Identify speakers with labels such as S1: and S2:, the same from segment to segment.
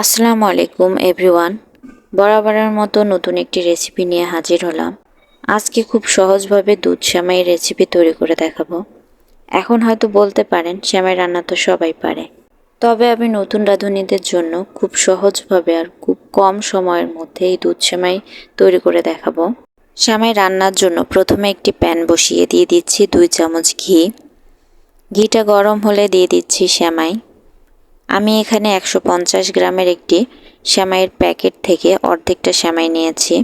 S1: আসসালামু আলাইকুম, এভরিওয়ান। বরাবরের মতো নতুন একটি রেসিপি নিয়ে হাজির হলাম। আজকে খুব সহজভাবে দুধ শ্যামাই রেসিপি তৈরি করে দেখাবো। এখন হয়তো বলতে পারেন শ্যামাই রান্না তো সবাই পারে। তবে আমি নতুন রাঁধুনিদের জন্য খুব সহজভাবে আর খুব কম সময়ের মধ্যে এই দুধ শ্যামাই তৈরি করে দেখাবো। শ্যামাই রান্নার জন্য প্রথমে একটি প্যান বসিয়ে দিয়ে দিচ্ছি দুই চামচ ঘি। ঘিটা গরম হলে দিয়ে দিচ্ছি শ্যামাই। আমি এখানে একশো পঞ্চাশ গ্রামের একটি শ্যামাইয়ের প্যাকেট থেকে অর্ধেকটা শ্যামাই নিয়েছি।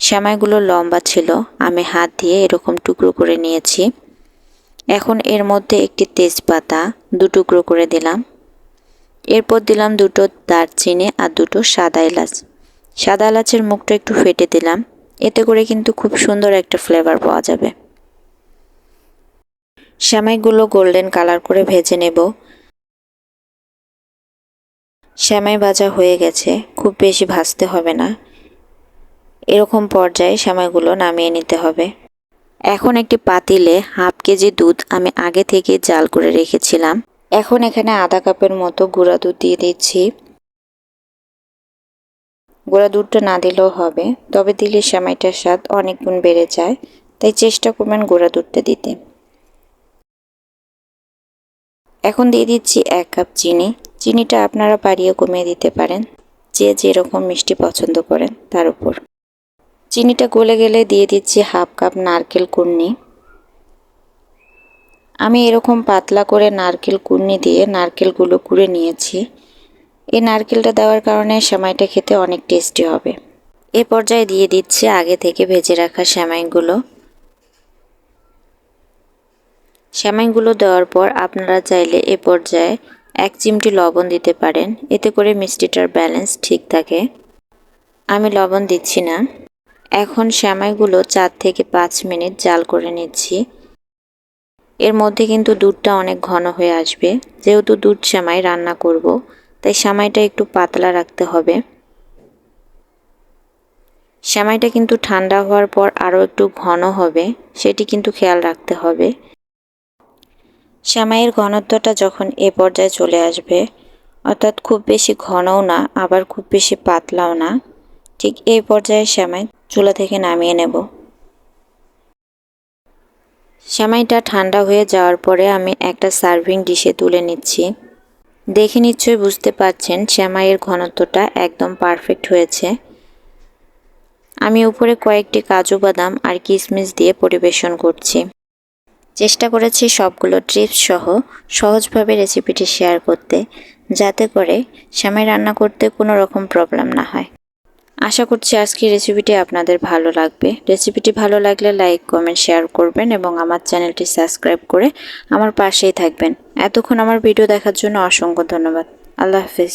S1: শ্যামাইগুলো লম্বা ছিল, আমি হাত দিয়ে এরকম টুকরো করে নিয়েছি। এখন এর মধ্যে একটি তেজপাতা দু টুকরো করে দিলাম। এরপর দিলাম দুটো দারচিনি আর দুটো সাদা এলাচ। সাদা এলাচের মুখটা একটু ফেটে দিলাম, এতে করে কিন্তু খুব সুন্দর একটা ফ্লেভার পাওয়া যাবে। শ্যামাইগুলো গোল্ডেন কালার করে ভেজে নেব। শ্যামাই ভাজা হয়ে গেছে, খুব বেশি ভাজতে হবে না। এরকম পর্যায়ে শ্যামাইগুলো নামিয়ে নিতে হবে। এখন একটি পাতিলে হাফ কেজি দুধ আমি আগে থেকে জাল করে রেখেছিলাম। এখন এখানে আধা কাপের মতো গুঁড়া দুধ দিয়ে দিচ্ছি। গুঁড়া দুধটা না দিলেও হবে, তবে দিলে শ্যামাইটার স্বাদ অনেক গুণ বেড়ে যায়, তাই চেষ্টা করবেন গুঁড়া দুধটা দিতে। এখন দিয়ে দিচ্ছি এক কাপ চিনি। চিনিটা আপনারা বাড়িয়ে কমিয়ে দিতে পারেন, যে যেরকম মিষ্টি পছন্দ করেন তার উপর। চিনিটা গলে গেলে দিয়ে দিচ্ছি হাফ কাপ নারকেল কুর্নি আমি এরকম পাতলা করে নারকেল কুর্নি দিয়ে নারকেলগুলো কুড়ে নিয়েছি। এই নারকেলটা দেওয়ার কারণে সেমাইটা খেতে অনেক টেস্টি হবে। এ পর্যায়ে দিয়ে দিচ্ছি আগে থেকে ভেজে রাখা সেমাইগুলো। সেমাইগুলো দেওয়ার পর আপনারা চাইলে এ পর্যায়ে এক চিমটি লবণ দিতে পারেন। এতে করে মিষ্টিটার ব্যালেন্স ঠিক থাকে। আমি লবণ দিচ্ছি না। এখন শ্যামাইগুলো চার থেকে পাঁচ মিনিট জাল করে নিচ্ছি। এর মধ্যে কিন্তু দুধটা অনেক ঘন হয়ে আসবে। যেহেতু দুধ শ্যামাই রান্না করব, তাই শ্যামাইটা একটু পাতলা রাখতে হবে। শ্যামাইটা কিন্তু ঠান্ডা হওয়ার পর আরও একটু ঘন হবে, সেটি কিন্তু খেয়াল রাখতে হবে। শ্যামাইয়ের ঘনত্বটা যখন এ পর্যায়ে চলে আসবে, অর্থাৎ খুব বেশি ঘনও না, আবার খুব বেশি পাতলাও না, ঠিক এই পর্যায়ে শ্যামাই চুলা থেকে নামিয়ে নেব। শ্যামাইটা ঠান্ডা হয়ে যাওয়ার পরে আমি একটা সার্ভিং ডিশে তুলে নিচ্ছি। দেখে নিশ্চয়ই বুঝতে পারছেন শ্যামাইয়ের ঘনত্বটা একদম পারফেক্ট হয়েছে। আমি উপরে কয়েকটি কাজু বাদাম আর কিশমিশ দিয়ে পরিবেশন করছি। চেষ্টা করেছি সবগুলো ট্রিপস সহ সহজভাবে রেসিপিটি শেয়ার করতে, যাতে করে শ্যামাই রান্না করতে কোনো রকম প্রবলেম না হয়। আশা করছি আজকের রেসিপিটি আপনাদের ভালো লাগবে। রেসিপিটি ভালো লাগলে লাইক কমেন্ট শেয়ার করবেন এবং আমার চ্যানেলটি সাবস্ক্রাইব করে আমার পাশেই থাকবেন। এতক্ষণ আমার ভিডিও দেখার জন্য অসংখ্য ধন্যবাদ। আল্লাহ হাফিজ।